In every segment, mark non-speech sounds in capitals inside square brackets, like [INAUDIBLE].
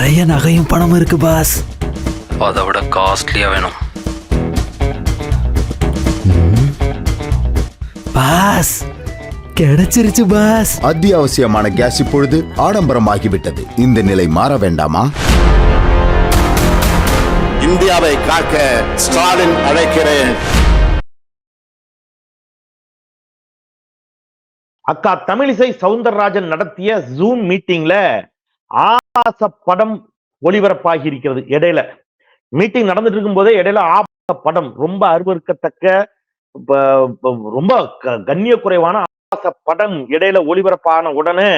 நிறைய நகையும் பணமும் இருக்கு பாஸ். அதை விட காஸ்ட்லியா வேணும். பாஸ் கிடைச்சிருச்சு பாஸ். அத்தியாவசியமான கேஸ் இப்பொழுது ஆடம்பரமாகிவிட்டது. இந்த நிலை மாற வேண்டாமா? இந்தியாவை காக்க ஸ்டாலின் அழைக்கிறேன். அக்கா தமிழிசை சவுந்தரராஜன் நடத்திய ஜூம் மீட்டிங்ல ஆபாச படம் ஒளிபரப்பாகி இருக்கிறது இடையில. மீட்டிங் நடந்துட்டு இருக்கும் போதே இடையில ஆபாச படம் ரொம்ப அருவருக்கத்தக்க ரொம்ப கண்ணிய குறைவான ஆபாச படம் இடையில ஒளிபரப்பான உடனே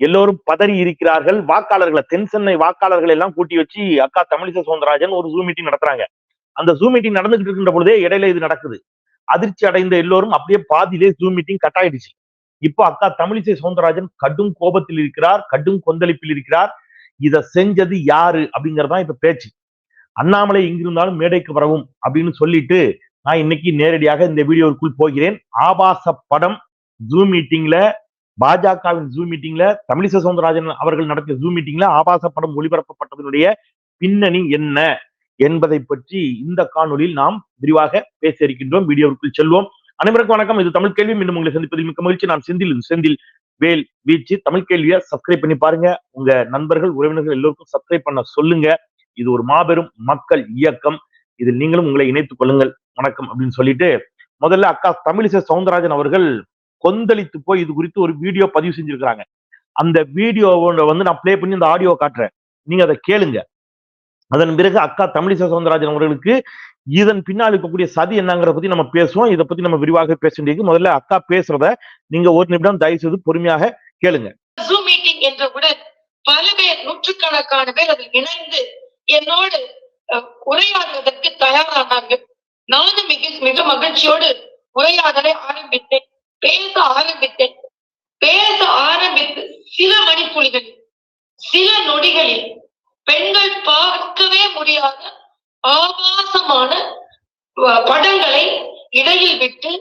எல்லோரும் பதறி இருக்கிறார்கள். வாக்காளர்களை தென் சென்னை வாக்காளர்களை எல்லாம் கூட்டி வச்சு அக்கா தமிழிசை சவுந்தரராஜன் ஒரு ஜூம் மீட்டிங் நடத்துறாங்க. அந்த ஜூம் மீட்டிங் நடந்துகிட்டு இருக்கின்ற பொழுதே இடையில இது நடக்குது. அதிர்ச்சி அடைந்த எல்லோரும் அப்படியே பாதியிலே ஜூம் மீட்டிங் கட் ஆயிடுச்சு இப்போ அக்கா தமிழிசை சவுந்தரராஜன் கடும் கோபத்தில் இருக்கிறார் கடும் கொந்தளிப்பில் இருக்கிறார். இதை செஞ்சது யாரு அப்படிங்கறதான் இப்ப பேச்சு. அண்ணாமலை எங்கிருந்தாலும் மேடைக்கு வரவும் அப்படின்னு சொல்லிட்டு நான் இன்னைக்கு நேரடியாக இந்த வீடியோவுக்குள் போகிறேன். ஆபாச படம் ஜூம் மீட்டிங்ல பாஜகவின் ஜூம் மீட்டிங்ல தமிழிசை சவுந்தரராஜன் அவர்கள் நடத்திய ஜூம் மீட்டிங்ல ஆபாச படம் ஒளிபரப்பப்பட்டதனுடைய பின்னணி என்ன என்பதை பற்றி இந்த காணொலியில் நாம் விரிவாக பேச இருக்கின்றோம். வீடியோவுக்குள் செல்வோம். அனைவருக்கும் வணக்கம். இது தமிழ் கேள்வி. மீண்டும் உங்களை சந்திப்பதில் மிக்க மகிழ்ச்சி. நான் செந்தில். இது செந்தில் வேல் வீச்சு. தமிழ் கேள்வியை சப்ஸ்கிரைப் பண்ணி பாருங்க. உங்க நண்பர்கள் உறவினர்கள் எல்லோருக்கும் சப்ஸ்கிரைப் பண்ண சொல்லுங்க. இது ஒரு மாபெரும் மக்கள் இயக்கம். இதில் நீங்களும் உங்களை இணைத்துக் கொள்ளுங்கள். வணக்கம் அப்படின்னு சொல்லிட்டு முதல்ல அக்கா தமிழிசை சவுந்தரராஜன் அவர்கள் கொந்தளித்து போய் இது குறித்து ஒரு வீடியோ பதிவு செஞ்சிருக்கிறாங்க. அந்த வீடியோ வந்து நான் பிளே பண்ணி அந்த ஆடியோ காட்டுறேன். நீங்க அதை கேளுங்க. அதன் பிறகு அக்கா தமிழிசை சவுந்தரராஜன் அவர்களுக்கு இதன் பின்னால் இருக்கக்கூடிய சதி என்னங்கிறத பத்தி நம்ம பேசுவோம். இதை பத்தி நம்ம விரிவாக பேச வேண்டியது முதல்ல அக்கா பேசுறத நீங்க ஒரு நிமிடம் தயவு செய்து பொறுமையாக கேளுங்க. ஜூம் மீட்டிங் என்றவுடன் பல பேர் நூற்றுக்கணக்கான பேர் அதில் இணைந்து என்னோடு உரையாடுவதற்கு தயாரானார்கள். நானும் மிக மிக மகிழ்ச்சியோடு உரையாடலை ஆரம்பித்தேன். பேச ஆரம்பித்தேன். பேச ஆரம்பித்து சில மணித்துளிகளில் சில நொடிகளில் பெண்கள் பார்க்கவே முடியாத ஆபாசமான படங்களை இடையில் விட்டு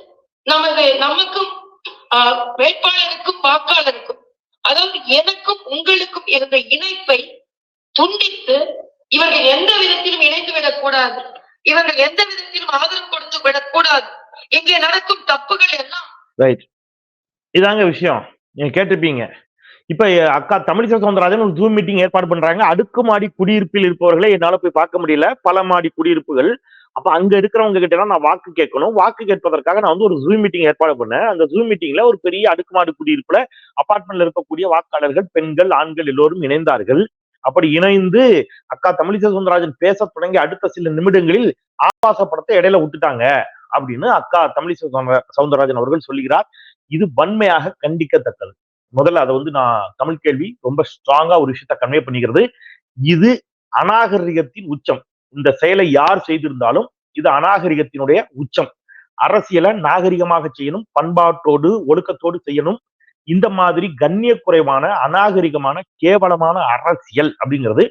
நமது நமக்கும் ஆஹ், வேட்பாளருக்கும் வாக்காளருக்கும் அதாவது எனக்கும் உங்களுக்கும் இருந்த இணைப்பை துண்டித்து இவர்கள் எந்த விதத்திலும் இணைந்து விடக்கூடாது. இவர்கள் எந்த விதத்திலும் ஆதரவு கொடுத்து விடக்கூடாது. இங்கே நடக்கும் தப்புகள் எல்லாம் ரைட் இதாங்க விஷயம். நீங்க கேட்டிருப்பீங்க. இப்ப அக்கா தமிழிசை சவுந்தரராஜன் ஒரு ஜூம் மீட்டிங் ஏற்பாடு பண்றாங்க. அடுக்குமாடி குடியிருப்பில் இருப்பவர்களை என்னால போய் பார்க்க முடியல. பல மாடி குடியிருப்புகள். அப்ப அங்க இருக்கிறவங்க கிட்ட நான் வாக்கு கேட்கணும். வாக்கு கேட்பதற்காக நான் வந்து ஒரு ஜூம் மீட்டிங் ஏற்பாடு பண்ணேன். அந்த ஜூம் மீட்டிங்ல ஒரு பெரிய அடுக்குமாடி குடியிருப்புல அபார்ட்மெண்ட்ல இருக்கக்கூடிய வாக்காளர்கள் பெண்கள் ஆண்கள் எல்லோரும் இணைந்தார்கள். அப்படி இணைந்து அக்கா தமிழிசை சவுந்தரராஜன் பேச தொடங்கி அடுத்த சில நிமிடங்களில் ஆபாச படத்தை இடையில விட்டுட்டாங்க அப்படின்னு அக்கா தமிழிசை சவுந்தரராஜன் அவர்கள் சொல்லுகிறார். இது வன்மையாக கண்டிக்கத்தக்கது. முதல்ல அதை வந்து நான் தமிழ் கேள்வி ரொம்ப ஸ்ட்ராங்கா ஒரு விஷயத்த கன்வே பண்ணிக்கிறது. இது அநாகரிகத்தின் உச்சம். இந்த செயலை யார் செய்திருந்தாலும் இது அநாகரிகத்தினுடைய உச்சம். அரசியலை நாகரிகமாக செய்யணும் பண்பாட்டோடு ஒழுக்கத்தோடு செய்யணும். இந்த மாதிரி கண்ணிய குறைவான அநாகரிகமான கேவலமான அரசியல் அப்படிங்கிறது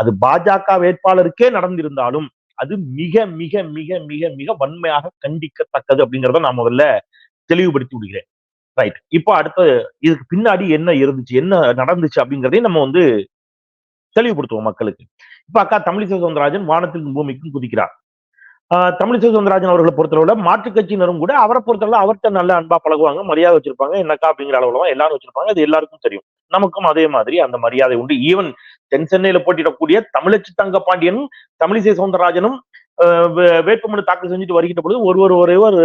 அது பாஜக வேட்பாளருக்கே நடந்திருந்தாலும் அது மிக மிக மிக மிக மிக வன்மையாக கண்டிக்கத்தக்கது அப்படிங்கிறத நான் முதல்ல தெளிவுபடுத்தி விடுகிறேன். ரைட் இப்போ அடுத்த இதுக்கு பின்னாடி என்ன இருந்துச்சு என்ன நடந்துச்சு அப்படிங்கிறதையும் நம்ம வந்து தெளிவுபடுத்துவோம் மக்களுக்கு. இப்ப அக்கா தமிழிசை சவுந்தரராஜன் வானத்திற்கும் பூமிக்கும் குதிக்கிறார். ஆஹ் தமிழிசை சவுந்தரராஜன் அவர்களை பொறுத்தளவுல மாற்றுக் கட்சியினரும் கூட அவரை பொறுத்தளவு அவர்கிட்ட நல்ல அன்பா பழகுவாங்க மரியாதை வச்சிருப்பாங்க என்னக்கா அப்படிங்கிற அளவுல எல்லாரும் வச்சிருப்பாங்க அது எல்லாருக்கும் தெரியும். நமக்கும் அதே மாதிரி அந்த மரியாதை உண்டு. ஈவன் தென் சென்னையில போட்டியிடக்கூடிய தமிழச்சி தங்க பாண்டியனும் தமிழிசை சவுந்தரராஜனும் வேட்புமனு தாக்கல் செஞ்சுட்டு வருகின்ற பொழுது ஒருவர் ஒருவர்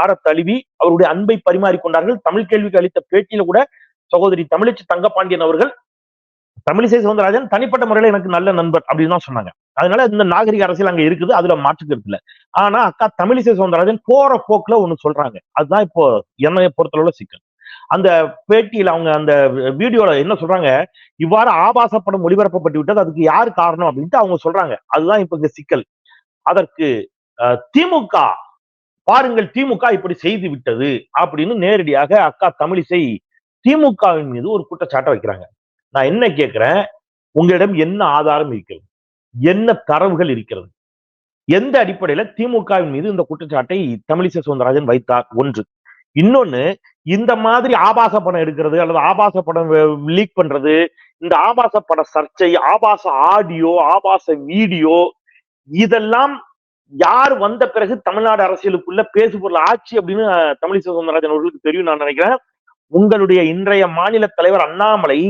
ஆற தழுவி அவருடைய அன்பை பரிமாறிக்கொண்டார்கள். தமிழ் கேள்விக்கு அளித்த பேட்டியில கூட சகோதரி தமிழச்சி தங்கப்பாண்டியன் அவர்கள் தமிழிசை சவுந்தரராஜன் தனிப்பட்ட முறையில எனக்கு நல்ல நண்பர் அப்படின்னு தான் சொன்னாங்க. அதனால இந்த நாகரிக அரசியல் அங்க இருக்குது அதுல மாற்றுக்கிறது இல்ல. ஆனா அக்கா தமிழிசை சவுந்தரராஜன் போற போக்குல ஒண்ணு சொல்றாங்க. அதுதான் இப்போ என்னைய பொறுத்தளவுல சிக்கல். அந்த பேட்டியில அவங்க அந்த வீடியோல என்ன சொல்றாங்க? இவ்வாறு ஆபாச படம் ஒளிபரப்பப்பட்டு விட்டது அதுக்கு யார் காரணம் அப்படின்ட்டு அவங்க சொல்றாங்க. அதுதான் இப்ப இங்க சிக்கல். அதற்கு அஹ், திமுக பாருங்கள் திமுக இப்படி செய்து விட்டது அப்படின்னு நேரடியாக அக்கா தமிழிசை திமுகவின் மீது ஒரு குற்றச்சாட்டை வைக்கிறாங்க. நான் என்ன கேட்கிறேன்? உங்களிடம் என்ன ஆதாரம் இருக்கிறது? என்ன தரவுகள் இருக்கிறது? எந்த அடிப்படையில திமுகவின் மீது இந்த குற்றச்சாட்டை தமிழிசை சவுந்தரராஜன் வைத்தார்? ஒன்று. இன்னொன்னு இந்த மாதிரி ஆபாச படம் எடுக்கிறது அல்லது ஆபாச படம் லீக் பண்றது இந்த ஆபாச பட சர்ச்சை ஆபாச ஆடியோ ஆபாச வீடியோ இதெல்லாம் யார் வந்த பிறகு தமிழ்நாடு அரசியலுக்குள்ள பேசுபொருள் ஆட்சி அப்படின்னு தமிழிசை சவுந்தரராஜன் அவர்களுக்கு தெரியும் நான் நினைக்கிறேன். உங்களுடைய இன்றைய மாநில தலைவர் அண்ணாமலை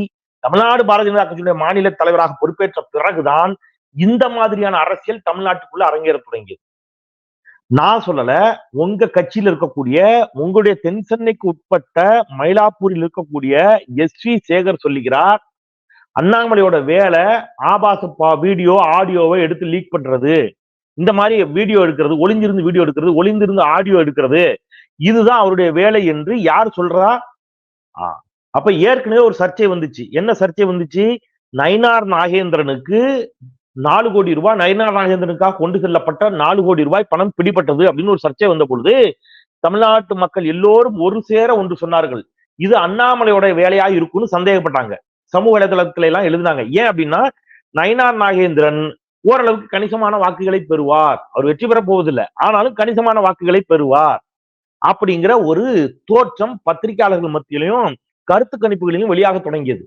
தமிழ்நாடு பாரதிய ஜனதா கட்சியுடைய மாநில தலைவராக பொறுப்பேற்ற பிறகுதான் இந்த மாதிரியான அரசியல் தமிழ்நாட்டுக்குள்ள அரங்கேற தொடங்கியது. நான் சொல்லல உங்க கட்சியில் இருக்கக்கூடிய உங்களுடைய தென் சென்னைக்கு உட்பட்ட மயிலாப்பூரில் இருக்கக்கூடிய எஸ் வி சேகர் சொல்லுகிறார் அண்ணாமலையோட வேலை ஆபாச பா- வீடியோ ஆடியோவை எடுத்து லீக் பண்றது. இந்த மாதிரி வீடியோ எடுக்கிறது ஒளிஞ்சிருந்து வீடியோ எடுக்கிறது ஒளிந்திருந்து ஆடியோ எடுக்கிறது. இதுதான் அவருடைய வேலை என்று யார் சொல்றா? அப்ப ஏற்கனவே ஒரு சர்ச்சை வந்துச்சு. என்ன சர்ச்சை வந்துச்சு? நயினார் நாகேந்திரனுக்கு நாலு கோடி ரூபாய் நயினார் நாகேந்திரனுக்காக கொண்டு செல்லப்பட்ட நாலு கோடி ரூபாய் பணம் பிடிபட்டது அப்படின்னு ஒரு சர்ச்சை வந்த பொழுது தமிழ்நாட்டு மக்கள் எல்லோரும் ஒரு சேர ஒன்று சொன்னார்கள். இது அண்ணாமலையோட வேலையா இருக்கும்னு சந்தேகப்பட்டாங்க. சமூக வலைதளத்துல எல்லாம் எழுதினாங்க. ஏன் அப்படின்னா நயினார் நாகேந்திரன் ஓரளவுக்கு கணிசமான வாக்குகளை பெறுவார். அவர் வெற்றி பெற போவதில்லை. ஆனாலும் கணிசமான வாக்குகளை பெறுவார். அப்படிங்கிற ஒரு தோற்றம் பத்திரிகையாளர்கள் மத்தியிலையும் கருத்து கணிப்புகளிலும் வெளியாக தொடங்கியது.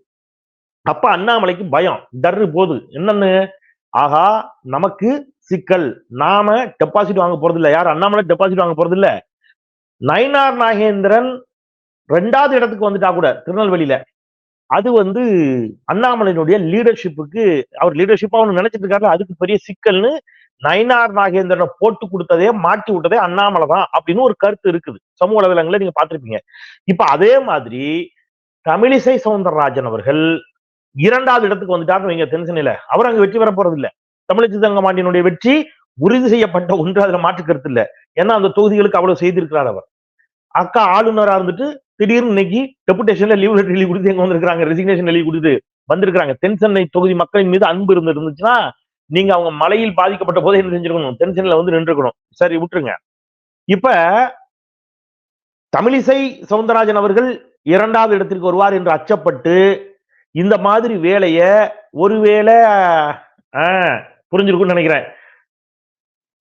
அப்ப அண்ணாமலைக்கு பயம். டர்ரு போது. என்னன்னு? ஆகா நமக்கு சிக்கல். நாம டெபாசிட் வாங்க போறது இல்ல யார்? அண்ணாமலை டெபாசிட் வாங்க போறது இல்லை நயனார் நாகேந்திரன் ரெண்டாவது இடத்துக்கு வந்துட்டா கூட திருநெல்வேலியில. அது வந்து அண்ணாமலையினுடைய லீடர்ஷிப்புக்கு அவர் லீடர்ஷிப்பா அவனு நினைச்சிட்டு இருக்காரு அதுக்கு பெரிய சிக்கல்னு நயனார் நாகேந்திரனை போட்டு கொடுத்ததே மாட்டி விட்டதே அண்ணாமலை தான் அப்படின்னு ஒரு கருத்து இருக்குது. சமூக வலைதளங்களை நீங்க பார்த்திருப்பீங்க. இப்ப அதே மாதிரி தமிழிசை சவுந்தரராஜன் அவர்கள் இரண்டாவது இடத்துக்கு வந்துட்டாருன்னு வைங்க தென்சென்னையில. அவர் அங்க வெற்றி பெற போறது இல்ல தமிழிசை தங்கமாண்டியனுடைய வெற்றி உறுதி செய்யப்பட்ட ஒன்று அதுல மாற்று கருத்து இல்ல. ஏன்னா அந்த தொகுதிகளுக்கு அவ்வளவு செய்திருக்கிறார் அவர். அக்கா ஆளுநரா இருந்துட்டு திடீர்னு இன்னைக்கு டெபுடேஷன்ல லீவ் லெட்டர் எழுதி கொடுத்து எங்க வந்திருக்காங்க ரெசிக்னேஷன் எழுதி கொடுத்து வந்திருக்காங்க தென்சென்னை தொகுதி மக்களின் மீது அன்பு இருந்து இருந்துச்சுன்னா நீங்க அவங்க மலையில் பாதிக்கப்பட்ட போதே என்ன செஞ்சிருக்கணும்? தென்சென்னையில வந்து நின்றுக்கணும் சரி விட்டுருங்க. இப்ப தமிழிசை சவுந்தரராஜன் அவர்கள் இரண்டாவது இடத்திற்கு வருவார் என்று அச்சப்பட்டு இந்த மாதிரி வேலைய ஒருவேளை ஆஹ், புரிஞ்சிருக்கும்னு நினைக்கிறேன்.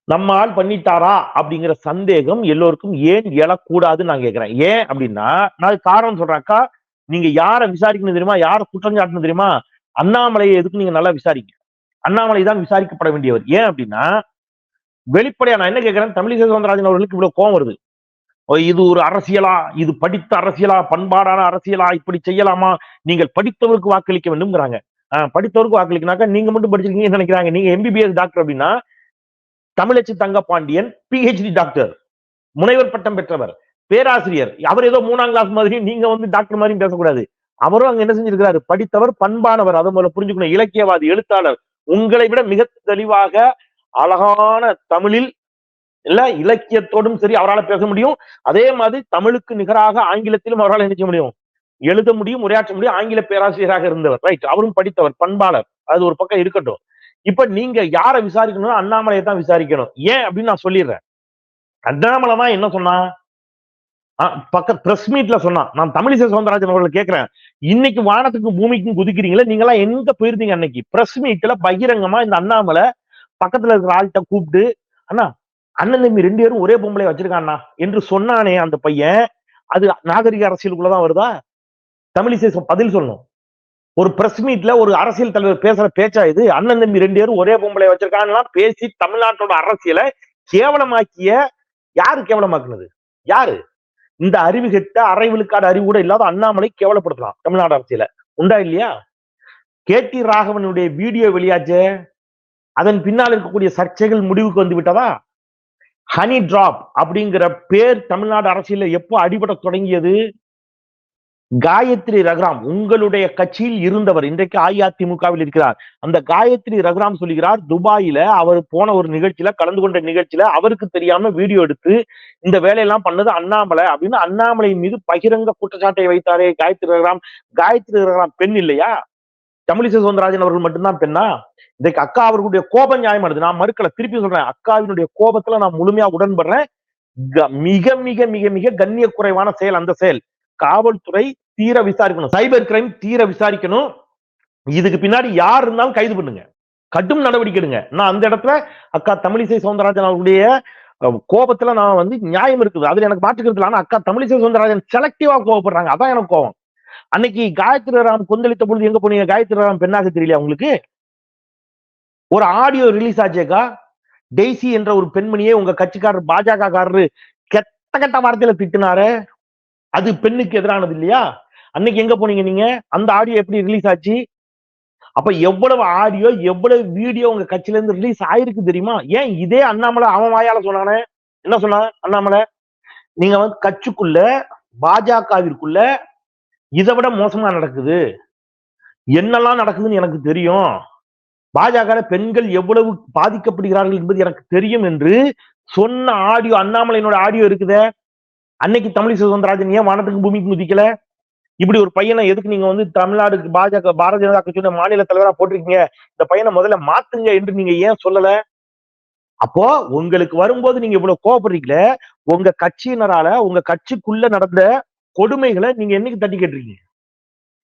நம்ம ஆள் பண்ணிட்டாரா அப்படிங்கிற சந்தேகம் எல்லோருக்கும் ஏன் எழக்கூடாதுன்னு நான் கேட்கிறேன் ஏன் அப்படின்னா நான் காரணம் சொல்றேன்க்கா நீங்க யாரை விசாரிக்கணும் தெரியுமா? யாரை குற்றம் சாட்டணும் தெரியுமா? அண்ணாமலையை எதுக்கு நீங்க நல்லா விசாரிங்க? அண்ணாமலை தான் விசாரிக்கப்பட வேண்டியவர். ஏன் அப்படின்னா வெளிப்படையா நான் என்ன கேட்கிறேன் தமிழிசை சவுந்தரராஜன் அவர்களுக்கு இவ்வளவு கோவம் வருது. இது ஒரு அரசியலா? இது படித்த அரசியலா? பண்பாடான அரசியலா? இப்படி செய்யலாமா? நீங்கள் படித்தவருக்கு வாக்களிக்க வேண்டும்ங்கிறாங்க. ஆஹ், படித்தவருக்கு வாக்களிக்கினாக்கா நீங்க மட்டும் படிச்சிருக்கீங்கன்னு நினைக்கிறாங்க. நீங்க எம்பிபிஎஸ் டாக்டர் அப்படின்னா தமிழச்சி தங்கப்பாண்டியன் பிஹெச்டி டாக்டர் முனைவர் பட்டம் பெற்றவர் பேராசிரியர். அவர் ஏதோ மூணாம் கிளாஸ் மாதிரி நீங்க வந்து டாக்டர் மாதிரி பேசக்கூடாது. அவரும் அங்க என்ன செஞ்சிருக்கிறாரு? படித்தவர் பண்பானவர். அது முதல்ல புரிஞ்சுக்கணும். இலக்கியவாதி எழுத்தாளர். உங்களை விட மிக தெளிவாக அழகான தமிழில் இல்ல இலக்கியத்தோடும் சரி அவரால் பேச முடியும். அதே மாதிரி தமிழுக்கு நிகராக ஆங்கிலத்திலும் அவரால் என்ன செய்ய முடியும்? எழுத முடியும் உரையாற்ற முடியும். ஆங்கில பேராசிரியராக இருந்தவர். ரைட் அவரும் படித்தவர் பண்பாளர். அது ஒரு பக்கம் இருக்கட்டும். இப்ப நீங்க யாரை விசாரிக்கணும் அண்ணாமலையை தான் விசாரிக்கணும். ஏன் அப்படின்னு நான் சொல்லிடுறேன். அண்ணாமலை தான் என்ன சொன்னா? பக்க பிரஸ் மீட்ல சொன்னான். நான் தமிழிசை சவுந்தரராஜன் அவர்களை கேட்கிறேன். இன்னைக்கு வானத்துக்கும் பூமிக்கும் குதிக்கிறீங்களே நீங்க எல்லாம் எங்க போயிருந்தீங்க அன்னைக்கு? பிரஸ் மீட்ல பகிரங்கமா இந்த அண்ணாமலை பக்கத்துல இருக்கிற ஆள்கிட்ட கூப்பிட்டு அண்ணா அண்ணன் தம்பி ரெண்டு பேரும் ஒரே பொம்பளை வச்சிருக்காண்ணா என்று சொன்னானே அந்த பையன். அது நாகரிக அரசியலுக்குள்ளதான் வருதா? தமிழிசை பதில் சொல்லணும். ஒரு பிரஸ் மீட்ல ஒரு அரசியல் தலைவர் பேசுற பேச்சா இது? அண்ணன் தம்பி ரெண்டு பேரும் ஒரே பொம்பளை வச்சிருக்காங்கலாம் பேசி தமிழ்நாட்டோட அரசியலை கேவலமாக்கிய யாரு கேவலமாக்குனது? யாரு? இந்த அறிவு கெட்ட அரை விழுக்காடு அறிவு கூட இல்லாத அண்ணாமலை கேவலப்படுத்தலாம் தமிழ்நாடு அரசியல. உண்டா இல்லையா? கே டி ராகவனுடைய வீடியோ வெளியாச்சு. அதன் பின்னால் இருக்கக்கூடிய சர்ச்சைகள் முடிவுக்கு வந்து விட்டதா? ஹனி டிராப் அப்படிங்கிற பேர் தமிழ்நாடு அரசியல எப்போ அடிபட தொடங்கியது? காயத்ரி ரகுராம் உங்களுடைய கட்சியில் இருந்தவர் இன்றைக்கு அஇஅதிமுகவில் இருக்கிறார். அந்த காயத்ரி ரகுராம் சொல்லுகிறார் துபாயில அவர் போன ஒரு நிகழ்ச்சியில கலந்து கொண்ட நிகழ்ச்சியில அவருக்கு தெரியாம வீடியோ எடுத்து இந்த வேலையெல்லாம் பண்ணது அண்ணாமலை அப்படின்னு அண்ணாமலை மீது பகிரங்க குற்றச்சாட்டை வைத்தாரே காயத்ரி ரகுராம். காயத்ரி ரகுராம் பெண் இல்லையா? தமிழிசை சவுந்தரராஜன் அவர்கள் மட்டும்தான் பெண்ணா? இன்றைக்கு அக்கா அவர்களுடைய கோபம் நியாயமானது. நான் மறுக்கல திருப்பி சொல்றேன். அக்காவினுடைய கோபத்துல நான் முழுமையா உடன்படுறேன். க- மிக மிக மிக மிக கண்ணிய குறைவான செயல் அந்த செயல். காவல்துறை தீர விசாரிக்கணும். சைபர் கிரைம் தீர விசாரிக்கணும். இதுக்கு பின்னாடி யார் இருந்தாலும் கைது பண்ணுங்க. கடும் நடவடிக்கை எடுங்க. நான் அந்த இடத்துல அக்கா தமிழிசை சவுந்தரராஜன் அவருடைய கோபத்துல நான் வந்து நியாயம் இருக்குது. அதுல எனக்கு மாற்றுக்கிறது ஆனா அக்கா தமிழிசை சவுந்தரராஜன் செலக்டிவா கோவப்படுறாங்க. அதான் எனக்கு கோவம். அன்னைக்கு காயத்ரி ராம் கொந்தளித்த பொழுது எங்க போனீங்க? காயத்ரி ராம் பெண்ணாக தெரியலையா உங்களுக்கு? ஒரு ஆடியோ ரிலீஸ் ஆச்சேக்கா. டெய்சி என்ற ஒரு பெண்மணியே உங்க கட்சிக்காரர் பாஜக காரரு கெட்ட கெட்ட வார்த்தையில திட்டினாரு. அது பெண்ணுக்கு எதிரானது இல்லையா? அன்னைக்கு எங்க போனீங்க நீங்க? அந்த ஆடியோ எப்படி ரிலீஸ் ஆச்சு? அப்ப எவ்வளவு ஆடியோ எவ்வளவு வீடியோ உங்க கட்சியில இருந்து ரிலீஸ் ஆயிருக்கு தெரியுமா? ஏன் இதே அண்ணாமலை அவன் வாயால சொன்னானே? என்ன சொன்னான் அண்ணாமலை? நீங்க வந்து கட்சிக்குள்ள பாஜகவிற்குள்ள இதை விட மோசமா நடக்குது. என்னெல்லாம் நடக்குதுன்னு எனக்கு தெரியும். பாஜக பெண்கள் எவ்வளவு பாதிக்கப்படுகிறார்கள் என்பது எனக்கு தெரியும் என்று சொன்ன ஆடியோ அண்ணாமலையினோட ஆடியோ இருக்குதே. அன்னைக்கு தமிழிசை சுதந்திரராஜன் ஏன் வானத்துக்கு பூமிக்கு குதிக்கல? இப்படி ஒரு பையனை எதுக்கு நீங்க வந்து தமிழ்நாடு பாஜக பாரதிய ஜனதா கட்சியோட மாநில தலைவரா போட்டிருக்கீங்க? இந்த பையனை முதல்ல மாத்துங்க என்று நீங்க ஏன் சொல்லல? அப்போ உங்களுக்கு வரும்போது நீங்க இவ்வளவு கோவப்படுறீங்களே உங்க கட்சியினரால உங்க கட்சிக்குள்ள நடந்த கொடுமைகளை நீங்க என்னைக்கு தட்டி கேட்டிருக்கீங்க?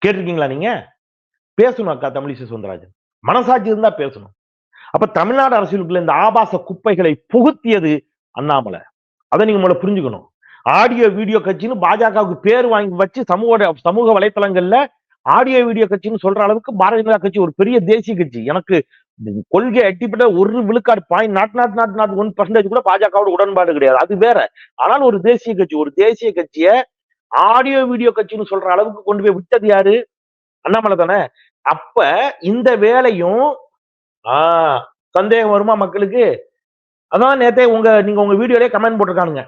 கேட்டிருக்கீங்களா நீங்க? பேசணும் அக்கா தமிழிசை சுந்தரராஜன் மனசாட்சி இருந்தா பேசணும். அப்ப தமிழ்நாடு அரசியலுக்குள்ள இந்த ஆபாச குப்பைகளை புகுத்தியது அண்ணாமலை. அதை நீங்க முதல்ல புரிஞ்சுக்கணும். ஆடியோ வீடியோ கட்சின்னு பாஜகவுக்கு பேர் வாங்கி வச்சு சமூக சமூக வலைத்தளங்கள்ல ஆடியோ வீடியோ கட்சின்னு சொல்ற அளவுக்கு பாரதிய ஜனதா கட்சி ஒரு பெரிய தேசிய கட்சி. எனக்கு கொள்கை அட்டிப்பட்ட ஒரு விழுக்காடு point not not not not one percentage கூட பாஜகவோட உடன்பாடு கிடையாது. அது வேற. ஆனால் ஒரு தேசிய கட்சி ஒரு தேசிய கட்சிய ஆடியோ வீடியோ கட்சின்னு சொல்ற அளவுக்கு கொண்டு போய் விட்டது யாரு? அண்ணாமலை தானே? அப்ப இந்த வேலையும் ஆஹ் சந்தேகம் வருமா மக்களுக்கு? அதான் நேத்தே உங்க நீங்க உங்க வீடியோலயே கமெண்ட் போட்டிருக்கானுங்க.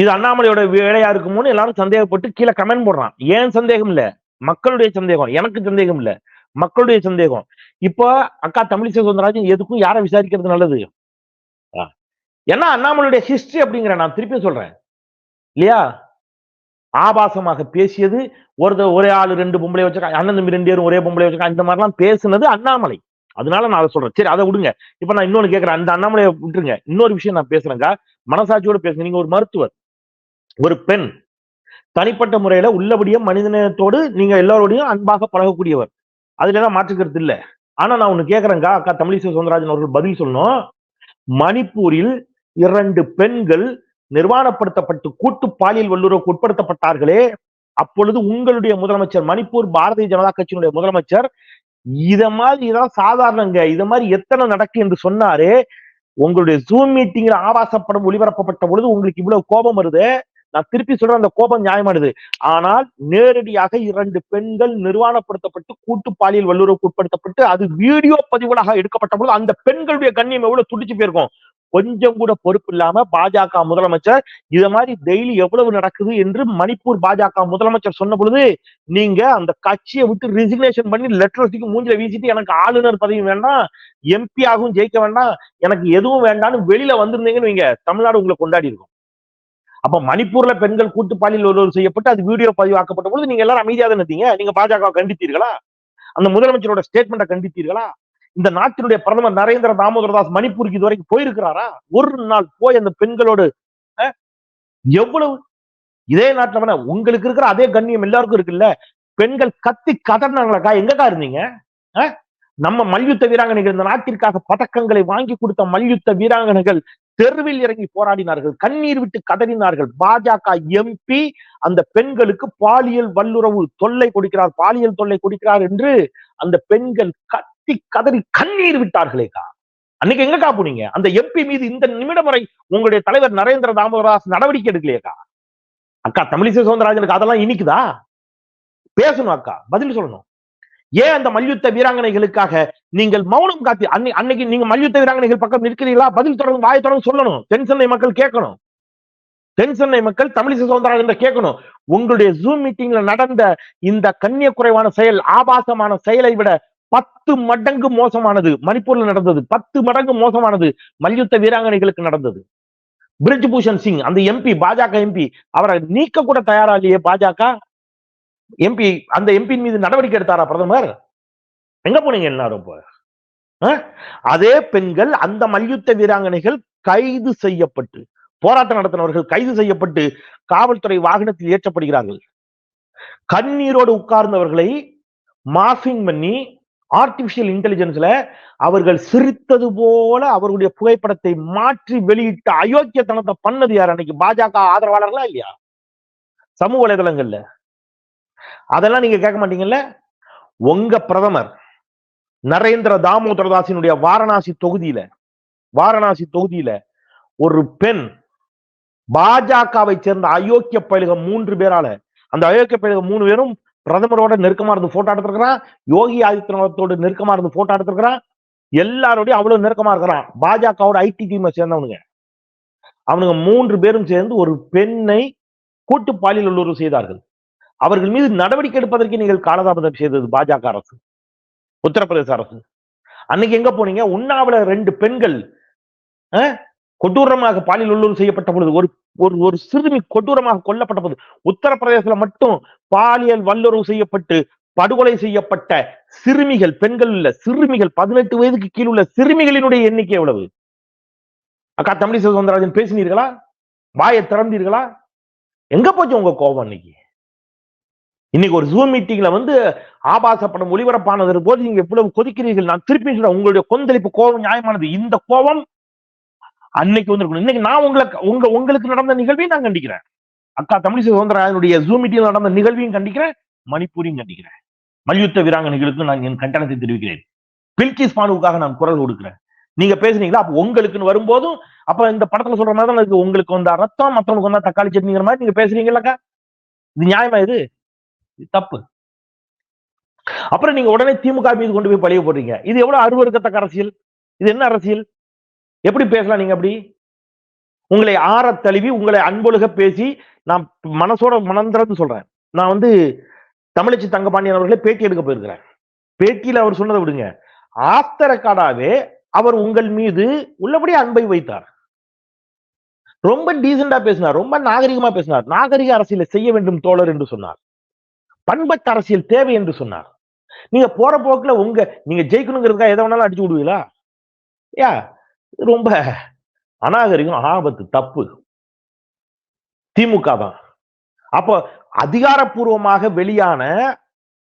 இது அண்ணாமலையோட வேலையா இருக்குமோன்னு எல்லாரும் சந்தேகப்பட்டு கீழே கமெண்ட் போடுறான். ஏன் சந்தேகம் இல்ல? மக்களுடைய சந்தேகம். எனக்கு சந்தேகம் இல்ல. மக்களுடைய சந்தேகம். இப்போ அக்கா தமிழிசை சுந்தரராஜன் எதுக்கும் யாரை விசாரிக்கிறது நல்லது? ஏன்னா அண்ணாமலையுடைய ஹிஸ்டரி அப்படிங்கிற நான் திருப்பி சொல்றேன். இல்லையா? ஆபாசமாக பேசியது ஒரு ஒரே ஆள் ரெண்டு பொம்பளை வச்சிருக்காங்க அண்ணன் தம்பி ரெண்டு பேரும் ஒரே பொம்பளை வச்சிருக்காங்க இந்த மாதிரிலாம் பேசுனது அண்ணாமலை. அதனால நான் அதை சொல்றேன். சரி அதை விடுங்க. இப்ப நான் இன்னொன்னு கேட்கறேன் அந்த அண்ணாமலையை விட்டுருங்க. இன்னொரு விஷயம் நான் பேசுறேங்க மனசாட்சியோட பேசுங்க. நீங்க ஒரு மருத்துவர். ஒரு பெண். தனிப்பட்ட முறையில உள்ளபடியே மனிதநேயத்தோடு நீங்க எல்லாரோடையும் அன்பாக பழகக்கூடியவர். அதுல எல்லாம் மாற்றுக்கிறது இல்ல. ஆனா நான் ஒண்ணு கேக்குறேங்க அக்கா தமிழிசை சவுந்தரராஜன் அவர்கள் பதில் சொல்லணும். மணிப்பூரில் இரண்டு பெண்கள் நிர்வாணப்படுத்தப்பட்டு கூட்டு பாலியல் வல்லுறவுக்கு உட்படுத்தப்பட்டார்களே. அப்பொழுது உங்களுடைய முதலமைச்சர் மணிப்பூர் பாரதிய ஜனதா கட்சியினுடைய முதலமைச்சர் இத மாதிரி இதான் சாதாரணங்க. இத மாதிரி எத்தனை நடக்கு என்று சொன்னாரு. உங்களுடைய ஜூம் மீட்டிங்ல ஆபாசப்படம் ஒளிபரப்பப்பட்ட பொழுது உங்களுக்கு இவ்வளவு கோபம் வருது. நான் திருப்பி சொல்றேன் அந்த கோபம் நியாயமானது. ஆனால் நேரடியாக இரண்டு பெண்கள் நிர்வாணப்படுத்தப்பட்டு கூட்டு பாலியல் வல்லுறவுக்கு உட்படுத்தப்பட்டு அது வீடியோ பதிவுகளாக எடுக்கப்பட்ட பொழுது அந்த பெண்களுடைய கண்ணியம் எவ்வளவு துடிச்சு போயிருக்கும்? கொஞ்சம் கூட பொறுப்பு இல்லாம பாஜக முதலமைச்சர் இத மாதிரி டெய்லி எவ்வளவு நடக்குது? என்று மணிப்பூர் பாஜக முதலமைச்சர் சொன்ன பொழுது நீங்க அந்த கட்சியை விட்டு ரிசிக்னேஷன் பண்ணி லெட்டர் வச்சுக்கு மூஞ்சில வீசிட்டு எனக்கு ஆளுநர் பதவி வேண்டாம் எம்பி ஆகவும் ஜெயிக்க வேண்டாம் எனக்கு எதுவும் வேண்டாம்னு வெளியில வந்திருந்தீங்கன்னு வைங்க. தமிழ்நாடு உங்களை கொண்டாடி இருக்கும். அப்ப மணிப்பூர்ல பெண்கள் கூட்டு பாலியல் ஒருவர் செய்யப்பட்டு அது வீடியோ பதிவாக்கப்பட்ட பொழுது நீங்க எல்லாரும் அமைதியா தானே இருந்தீங்க? நீங்க பாஜக கண்டித்தீர்களா? அந்த முதலமைச்சரோட ஸ்டேட்மெண்ட்டை கண்டித்தீர்களா? இந்த நாட்டினுடைய பிரதமர் நரேந்திர தாமோதர தாஸ் மணிப்பூருக்கு இது வரைக்கும் போயிருக்கிறாரா? ஒரு நாள் போய் அந்த பெண்களோடு அஹ், எவ்வளவு? இதே நாட்டுல வேணா உங்களுக்கு இருக்கிற அதே கண்ணியம் எல்லாருக்கும் இருக்குல்ல? பெண்கள் கத்தி கதறினாங்களாக்கா எங்கக்கா இருந்தீங்க? நம்ம மல்யுத்த வீராங்கனைகள் இந்த நாட்டிற்காக பதக்கங்களை வாங்கி கொடுத்த மல்யுத்த வீராங்கனைகள் தெருவில் இறங்கி போராடினார்கள் கண்ணீர் விட்டு கதறினார்கள். பாஜக எம்பி அந்த பெண்களுக்கு பாலியல் வல்லுறவு தொல்லை கொடுக்கிறார் பாலியல் தொல்லை கொடுக்கிறார் என்று அந்த பெண்கள் கத்தி கதறி கண்ணீர் விட்டார்களேக்கா அன்னைக்கு எங்கக்கா காப்புனீங்க அந்த எம்பி மீது இந்த நிமிடம் வரை உங்களுடைய தலைவர் நரேந்திர தாமோதராஸ் நடவடிக்கை எடுக்கலையேக்கா அக்கா தமிழிசை சவுந்தரராஜனுக்கு அதெல்லாம் இனிக்குதா? பேசணும் அக்கா பதில் சொல்லணும். ஏன் அந்த மல்யுத்த வீராங்கனைகளுக்காக நீங்கள் மௌனம் காத்தி அன்னை அன்னைக்கு நீங்க மல்யுத்த வீராங்கனைகள் பக்கம் நிற்கிறீங்களா பதில் தொடர்ந்து வாய் தொடர்ந்து சொல்லணும். தென்சென்னை மக்கள் கேட்கணும். தென்சென்னை மக்கள் தமிழிசை சவுந்தரராஜன் கேட்கணும். உங்களுடைய ஜூம் மீட்டிங்ல நடந்த இந்த கண்ணிய குறைவான செயல் ஆபாசமான செயலை விட பத்து மடங்கு மோசமானது மணிப்பூர்ல நடந்தது. பத்து மடங்கு மோசமானது மல்யுத்த வீராங்கனைகளுக்கு நடந்தது. பிரிஜ் பூஷன் சிங் அந்த எம்பி பாஜக எம்பி அவரை நீக்க கூட தயாரா இல்லையே பாஜக? எம்பி அந்த எம்பியின் மீது நடவடிக்கை எடுத்தாரா பிரதமர்? எங்க போனீங்க எல்லாரும் இப்போ? அதே பெண்கள் அந்த மல்யுத்த வீராங்கனைகள் கைது செய்யப்பட்டு போராட்டம் நடத்தினவர்கள் கைது செய்யப்பட்டு காவல்துறை வாகனத்தில் ஏற்றப்படுகிறார்கள். கண்ணீரோடு உட்கார்ந்தவர்களை மாஃபிங் பண்ணி ஆர்டிபிஷியல் இன்டெலிஜென்ஸ்ல அவர்கள் சிரித்தது போல அவருடைய புகைப்படத்தை மாற்றி வெளியிட்ட அயோக்கியத்தனத்தை பண்ணது யார்? அன்னைக்கு பாஜக ஆதரவாளர்களா இல்லையா? சமூக வலைதளங்கள்ல. அதெல்லாம் நீங்க கேட்க மாட்டீங்கல்ல? உங்க பிரதமர் நரேந்திர தாமோதரதாசினுடைய வாரணாசி தொகுதியில வாரணாசி தொகுதியில ஒரு பெண் பாஜகவை சேர்ந்த அயோக்கிய பயலுக மூன்று பேரால அந்த அயோக்கிய பயிலுக மூணு பேரும் பிரதமரோட நெருக்கமா இருந்து போட்டோ எடுத்திருக்கிறான் யோகி ஆதித்யநாத்தோட நெருக்கமா இருந்து போட்டோ எடுத்திருக்கிறான் எல்லாரோடையும் அவ்வளவு நெருக்கமா இருக்கிறான். பாஜகவோட ஐடி டீமை சேர்ந்தவனுங்க. அவனுங்க மூன்று பேரும் சேர்ந்து ஒரு பெண்ணை கூட்டு பாலியல் உள்ளுறவு செய்தார்கள். அவர்கள் மீது நடவடிக்கை எடுப்பதற்கு நீங்கள் காலதாமதம் செய்தது பாஜக அரசு உத்தரப்பிரதேச அரசு. அன்னைக்கு எங்க போனீங்க? உண்ணாவில ரெண்டு பெண்கள் கொடூரமாக பாலியல் உள்ளூர் செய்யப்பட்ட பொழுது ஒரு ஒரு ஒரு சிறுமி கொடூரமாக கொல்லப்பட்ட பொழுது உத்தரப்பிரதேசத்துல மட்டும் பாலியல் வல்லுறவு செய்யப்பட்டு படுகொலை செய்யப்பட்ட சிறுமிகள் பெண்கள் உள்ள சிறுமிகள் பதினெட்டு வயதுக்கு கீழ் உள்ள சிறுமிகளினுடைய எண்ணிக்கை எவ்வளவு? அக்கா தமிழிசை சவுந்தரராஜன் பேசினீர்களா? வாயை திறந்தீர்களா? எங்க போச்சு உங்க கோபம் இன்னைக்கு இன்னைக்கு ஒரு ஜூம் மீட்டிங்ல வந்து ஆபாச படம் ஒளிபரப்பானது போது நீங்க எவ்வளவு கொதிக்கிறீர்கள். நான் திருப்பி சொல்றேன் உங்களுடைய கொந்தளிப்பு கோபம் நியாயமானது. இந்த கோபம் அன்னைக்கு வந்திருக்கணும் இன்னைக்கு நான் உங்களுக்கு உங்க உங்களுக்கு நடந்த நிகழ்வையும் நான் கண்டிக்கிறேன். அக்கா தமிழிசை சுதந்திரனுடைய ஜூம் மீட்டிங்ல நடந்த நிகழ்வையும் கண்டிக்கிறேன் மணிப்பூரையும் கண்டிக்கிறேன். மல்யுத்த வீராங்கனைகளுக்கு நான் என் கண்டனத்தை தெரிவிக்கிறேன். பில்கிஸ் பானுவுக்காக நான் குரல் கொடுக்கிறேன். நீங்க பேசுனீங்களா? அப்ப உங்களுக்குன்னு வரும்போதும் அப்ப இந்த படத்துல சொல்ற மாதிரி தான் இருக்கு. உங்களுக்கு வந்த ரத்தம் மற்றவங்களுக்கு வந்தா தக்காளி சட்னிங்கிற மாதிரி நீங்க பேசுறீங்கல்லக்கா இது நியாயமா இது? தப்பு. அப்புறம் நீங்க உடனே திமுக மீது கொண்டு போய் பழிய போடுறீங்க. இது எவ்வளவு அருவருக்கத்தக்க அரசியல்? இது என்ன அரசியல்? எப்படி பேசலாம் நீங்க அப்படி? உங்களை ஆற தழுவி உங்களை அன்பொழுக பேசி நான் மனசோட மனந்திறந்து சொல்றேன். நான் வந்து தமிழச்சி தங்கபாண்டியன் அவர்களை பேட்டி எடுக்க போயிருக்கிறேன். பேட்டியில அவர் சொன்னதை விடுங்க. ஆஃப்டர் அவர் உங்கள் மீது உள்ளபடி அன்பை வைத்தார். ரொம்ப டீசெண்டா பேசினார். ரொம்ப நாகரிகமா பேசினார். நாகரிக அரசியலை செய்ய வேண்டும் தோழர் என்று சொன்னார். பண்பட்ட அரசியல் தேவை என்று சொன்னார். நீங்க போற போக்குல உங்க நீங்க ஜெயிக்கணுங்கிறதுக்காக எதை வேணாலும் அடிச்சு விடுவீங்களா? யா ரொம்ப அநாகரிகம் ஆபத்து தப்பு. திமுக தான். அப்போ அதிகாரப்பூர்வமாக வெளியான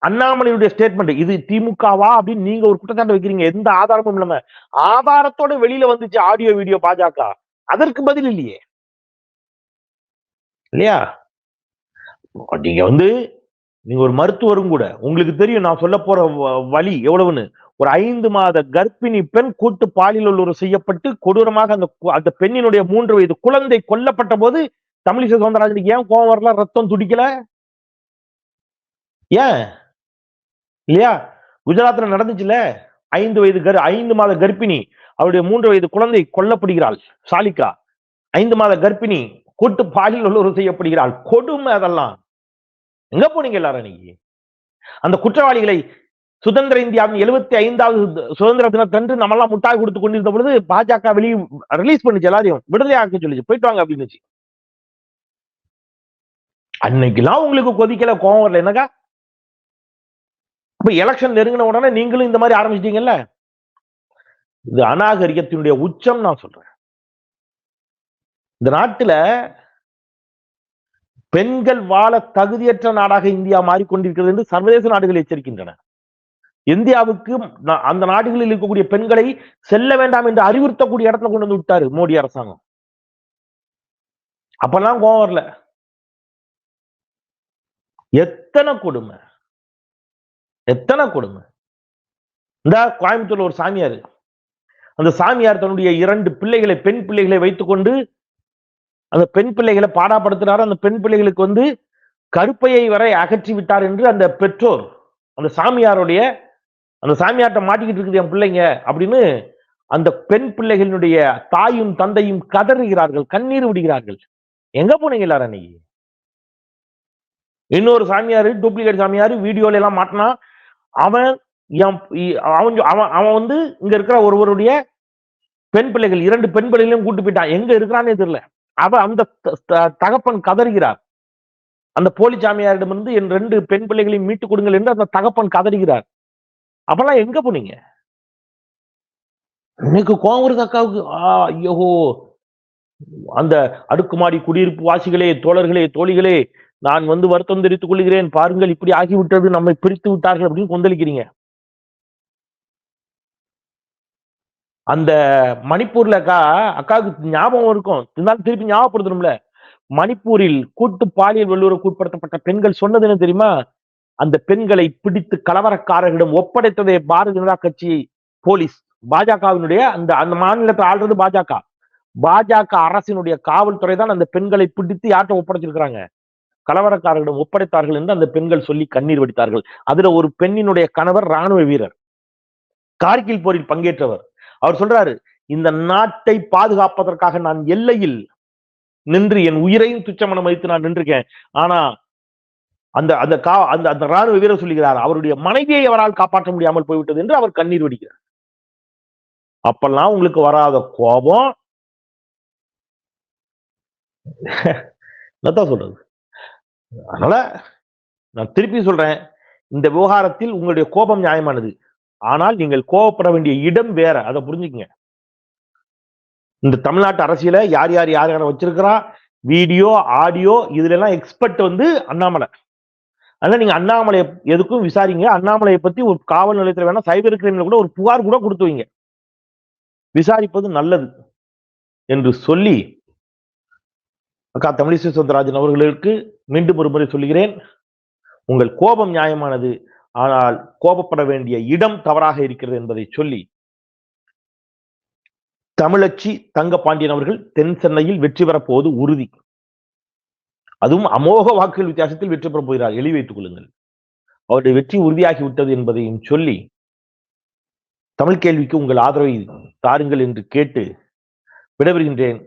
அண்ணாமலையுடைய ஸ்டேட்மெண்ட் இது திமுகவா அப்படின்னு நீங்க ஒரு குற்றச்சாட்டு வைக்கிறீங்க. எந்த ஆதாரமும் இல்லாம. ஆதாரத்தோட வெளியில வந்துச்சு ஆடியோ வீடியோ பாஜக. அதற்கு பதில் இல்லையே. இல்லையா? நீங்க வந்து நீங்க ஒரு மருத்துவரும் கூட உங்களுக்கு தெரியும் நான் சொல்ல போற வ- வழி எவ்வளவுன்னு. ஒரு ஐந்து மாத கர்ப்பிணி பெண் கூட்டு பாலியல் உள்ளுறவு செய்யப்பட்டு கொடூரமாக அந்த அந்த பெண்ணினுடைய மூன்று வயது குழந்தை கொல்லப்பட்ட போது தமிழிசை சவுந்தரராஜனுக்கு ஏன் கோவம் வரல? ரத்தம் துடிக்கல? ஏன்? இல்லையா? குஜராத்ல நடந்துச்சுல? ஐந்து வயது கர் ஐந்து மாத கர்ப்பிணி அவருடைய மூன்று வயது குழந்தை கொல்லப்படுகிறாள் சாலிகா. ஐந்து மாத கர்ப்பிணி கூட்டு பாலியல் உள்ளுறவு செய்யப்படுகிறாள். கொடுமை அதெல்லாம். எங்க போனீங்க எல்லாரும் இன்னைக்கு அந்த குற்றவாளிகளை சுதந்திர இந்தியாவின் எழுபத்தி ஐந்தாவது சுதந்திர தினத்தன்று நம்மெல்லாம் முட்டாய் கொடுத்து கொண்டிருந்த பொழுது பாஜக வெளியே ரிலீஸ் பண்ணுச்சு எல்லாரையும். விடுதலை ஆக்க சொல்லிச்சு. போயிட்டு வாங்க அப்படின்னு அன்னைக்கெல்லாம் உங்களுக்கு கொதிக்கல கோவம் வரல. என்னக்கா? இப்ப எலெக்ஷன் நெருங்கின உடனே நீங்களும் இந்த மாதிரி ஆரம்பிச்சிட்டீங்கல்ல? இது அநாகரிகத்தினுடைய உச்சம் நான் சொல்றேன். இந்த நாட்டுல பெண்கள் வாழ தகுதியற்ற நாடாக இந்தியா மாறிக்கொண்டிருக்கிறது என்று சர்வதேச நாடுகள் எச்சரிக்கின்றன. இந்தியாவுக்கு அந்த நாடுகளில் இருக்கக்கூடிய பெண்களை செல்ல வேண்டாம் என்று அறிவுறுத்தக்கூடிய இடத்துல கொண்டு வந்து விட்டாரு மோடி அரசாங்கம். அப்பெல்லாம் கோவம் வரல. எத்தனை கொடுமை? எத்தனை கொடுமை? இந்த கோயம்புத்தூர்ல ஒரு சாமியார். அந்த சாமியார் தன்னுடைய இரண்டு பிள்ளைகளை பெண் பிள்ளைகளை வைத்துக்கொண்டு அந்த பெண் பிள்ளைகளை பாடாப்படுத்தினார் அந்த பெண் பிள்ளைகளுக்கு வந்து கருப்பையை வரை அகற்றி விட்டார் என்று அந்த பெற்றோர் அந்த சாமியாருடைய அந்த சாமியார்ட்ட மாட்டிக்கிட்டு இருக்குது என் பிள்ளைங்க அப்படின்னு அந்த பெண் பிள்ளைகளினுடைய தாயும் தந்தையும் கதறுகிறார்கள் கண்ணீர் விடுகிறார்கள். எங்க போனீங்க எல்லாரும் அன்னைக்கு? இன்னொரு சாமியாரு டூப்ளிகேட் சாமியாரு வீடியோல எல்லாம் மாட்டினா அவன் என் அவன் அவன் அவன் வந்து இங்க இருக்கிற ஒருவருடைய பெண் பிள்ளைகள் இரண்டு பெண் பிள்ளைகளையும் கூட்டு போயிட்டான். எங்க இருக்கிறானே தெரியல. அவ அந்த தகப்பன் கதறுகிறார். அந்த போலி சாமியாரிடமிருந்து என் ரெண்டு பெண் பிள்ளைகளையும் மீட்டுக் கொடுங்கள் என்று அந்த தகப்பன் கதறுகிறார். அப்பெல்லாம் எங்க போனீங்க? இன்னைக்கு கோவம் வருது அக்காவுக்கு ஐயோ அந்த அடுக்குமாடி குடியிருப்பு வாசிகளே தோழர்களே தோழிகளே நான் வந்து வருத்தம் தெரிவித்துக் கொள்கிறேன். பாருங்கள் இப்படி ஆகிவிட்டது. நம்மை பிரித்து விட்டார்கள் அப்படின்னு கொந்தளிக்கிறீங்க. அந்த மணிப்பூர்ல அக்கா அக்காவுக்கு ஞாபகம் இருக்கும். இருந்தாலும் திருப்பி ஞாபகப்படுத்தணும்ல. மணிப்பூரில் கூட்டு பாலியல் வல்லுறவு கூட்படுத்தப்பட்ட பெண்கள் சொன்னது என்ன தெரியுமா? அந்த பெண்களை பிடித்து கலவரக்காரர்களிடம் ஒப்படைத்ததே பாரதிய ஜனதா கட்சி போலீஸ். பாஜகவினுடைய அந்த அந்த மாநிலத்தை ஆள்றது பாஜக. பாஜக அரசினுடைய காவல்துறை தான் அந்த பெண்களை பிடித்து யார்கிட்ட ஒப்படைச்சிருக்கிறாங்க? கலவரக்காரர்களிடம் ஒப்படைத்தார்கள் என்று அந்த பெண்கள் சொல்லி கண்ணீர் வடித்தார்கள். அதுல ஒரு பெண்ணினுடைய கணவர் ராணுவ வீரர். கார்கில் போரில் பங்கேற்றவர். அவர் சொல்றாரு இந்த நாட்டை பாதுகாப்பதற்காக நான் எல்லையில் நின்று என் உயிரையும் துச்சமன மதித்து நான் நின்றுருக்கேன். ஆனா அந்த அந்த கா அந்த அந்த ராணுவ வீரர் சொல்லுகிறார் அவருடைய மனைவியை அவரால் காப்பாற்ற முடியாமல் போய்விட்டது என்று அவர் கண்ணீர் வடிக்கிறார். அப்பெல்லாம் உங்களுக்கு வராத கோபம். [LAUGHS] என்னத்தான் சொல்றது? அதனால நான் திருப்பி சொல்றேன் இந்த விவகாரத்தில் உங்களுடைய கோபம் நியாயமானது. ஆனால் நீங்கள் கோபப்பட வேண்டிய இடம் வேற. அதை புரிஞ்சுக்கங்க. இந்த தமிழ்நாட்டு அரசியல யார் யார் யார் யாரை வச்சிருக்கிறா? வீடியோ ஆடியோ இதுல எல்லாம் எக்ஸ்பர்ட் வந்து அண்ணாமலை. அதனால நீங்க அண்ணாமலை எதுக்கும் விசாரிங்க. அண்ணாமலையை பத்தி ஒரு காவல் நிலையத்துல வேணா சைபர் கிரைம்ல கூட ஒரு புகார் கூட கொடுத்து வைங்க. விசாரிப்பது நல்லது என்று சொல்லி அக்கா தமிழிசை சவுந்தரராஜன் அவர்களுக்கு மீண்டும் ஒரு முறை சொல்கிறேன் உங்கள் கோபம் நியாயமானது. ஆனால் கோபப்பட வேண்டிய இடம் தவறாக இருக்கிறது என்பதை சொல்லி தமிழச்சி தங்கபாண்டியன் அவர்கள் தென் சென்னையில் வெற்றி பெறப்போவது உறுதி. அதுவும் அமோக வாக்குகள் வித்தியாசத்தில் வெற்றி பெறப் போகிறார். எழுதி வைத்துக் கொள்ளுங்கள். அவருடைய வெற்றி உறுதியாகி விட்டது என்பதையும் சொல்லி தமிழ் கேள்விக்கு உங்கள் ஆதரவை தாருங்கள் என்று கேட்டு விடைபெறுகின்றேன்.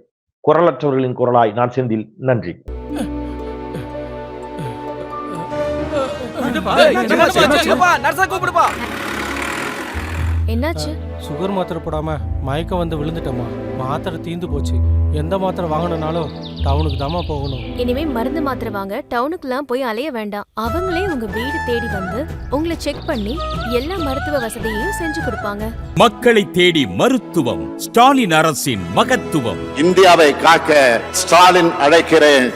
குரலற்றவர்களின் குரலாய் நான் செந்தில். நன்றி. என்னாச்சு? சுகர் மாத்திரை போடாம மயக்கம் வந்து விழுந்துட்டம்மா. மாத்திரை தீந்து போச்சு. எந்த மாத்திரை வாங்கணும்னாலும் டவுனுக்கு தாம்மா போகணும். இனிமே மருந்து மாத்திரை வாங்க டவுனுக்குலாம் போய் அலைய வேண்டாம். அவங்களே உங்க வீடு தேடி வந்து உங்களை செக் பண்ணி எல்லா மருத்துவ வசதியையும் செஞ்சு கொடுப்பாங்க. மக்களை தேடி மருத்துவம் ஸ்டாலின் அரசின் மகத்துவம். இந்தியாவை காக்க ஸ்டாலின் அழைக்கிறேன்.